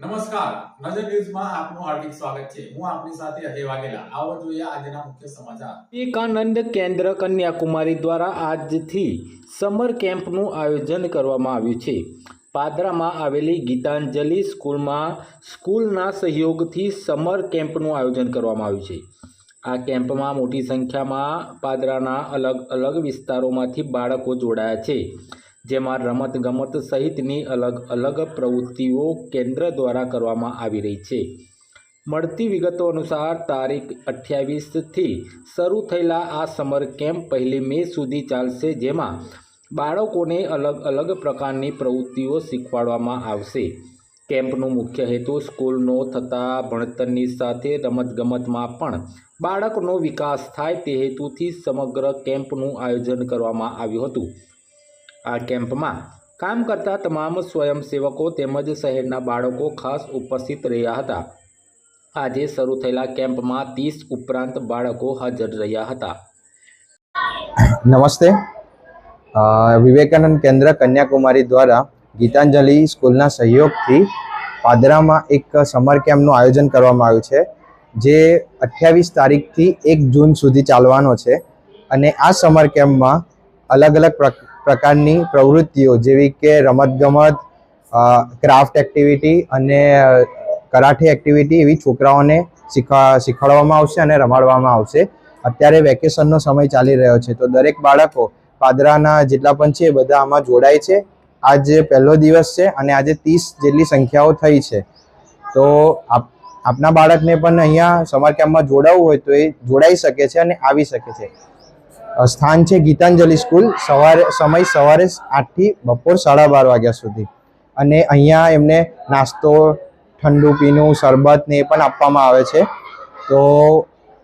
નમસ્કાર. નજર ન્યૂઝમાં આપનું હાર્દિક સ્વાગત છે. હું આપની સાથે અજય વાઘેલા. આવો જોઈએ આજના મુખ્ય સમાચાર. વિવેકાનંદ કેન્દ્ર કન્યાકુમારી દ્વારા આજથી સમર કેમ્પનું આયોજન કરવામાં આવ્યું છે. પાદરામાં આવેલી ગીતાંજલિ સ્કૂલમાં સ્કૂલના સહયોગથી સમર કેમ્પનું આયોજન કરવામાં આવ્યું છે. આ કેમ્પમાં મોટી સંખ્યામાં પાદરાના અલગ અલગ વિસ્તારોમાંથી બાળકો જોડાયા છે. જેમાં રમતગમત સહિતની અલગ અલગ પ્રવૃત્તિઓ કેન્દ્ર દ્વારા કરવામાં આવી રહી છે. મળતી વિગતો અનુસાર તારીખ અઠ્યાવીસથી શરૂ થયેલા આ સમર કેમ્પ પહેલી મે સુધી ચાલશે, જેમાં બાળકોને અલગ અલગ પ્રકારની પ્રવૃત્તિઓ શીખવાડવામાં આવશે. કેમ્પનો મુખ્ય હેતુ સ્કૂલનો થતા ભણતરની સાથે રમતગમતમાં પણ બાળકનો વિકાસ થાય તે હેતુથી સમગ્ર કેમ્પનું આયોજન કરવામાં આવ્યું હતું. આ કેમ્પમાં કામ કરતા તમામ સ્વયંસેવકો તેમજ શહેરના બાળકો ખાસ ઉપસ્થિત રહ્યા હતા. આજે શરૂ થયેલા કેમ્પમાં ત્રીસ ઉપરાંત બાળકો હાજર રહ્યા હતા. નમસ્તે. વિવેકાનંદ કેન્દ્ર કન્યાકુમારી દ્વારા ગીતાંજલિ સ્કૂલના સહયોગથી પાદરામાં એક સમર કેમ્પનું આયોજન કરવામાં આવ્યું છે, જે અઠ્યાવીસ તારીખથી એક જૂન સુધી ચાલવાનો છે અને આ સમર કેમ્પમાં અલગ અલગ પ્રકારની પ્રવૃત્તિઓ, જેવી કે રમતગમત ક્રાફ્ટ એક્ટિવિટી અને કરાઠે એક્ટિવિટી એવી છોકરાઓને શીખવા, શીખવાડવામાં આવશે અને રમાડવામાં આવશે. અત્યારે વેકેશનનો સમય ચાલી રહ્યો છે. તો દરેક બાળકો પાદરાના જેટલા પણ છે એ બધા આમાં જોડાય છે. આજે પહેલો દિવસ છે અને આજે ત્રીસ જેટલી સંખ્યાઓ થઈ છે. તો આપ, આપના બાળકને પણ અહીંયા સમર કેમ્પમાં જોડાવવું હોય તો એ જોડાઈ શકે છે અને આવી શકે છે. સ્થાન છે ગીતાંજલિ સ્કૂલ. સવારે, સમય સવારે આઠથી બપોર સાડા બાર વાગ્યા સુધી. અને અહીંયા એમને નાસ્તો, ઠંડુ પીણું, શરબત ને એ પણ આપવામાં આવે છે. તો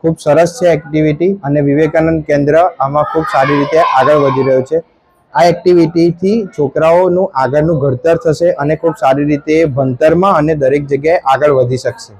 ખૂબ સરસ છે એક્ટિવિટી અને વિવેકાનંદ કેન્દ્ર આમાં ખૂબ સારી રીતે આગળ વધી રહ્યું છે. આ એક્ટિવિટીથી છોકરાઓનું આગળનું ઘડતર થશે અને ખૂબ સારી રીતે ભણતરમાં અને દરેક જગ્યાએ આગળ વધી શકશે.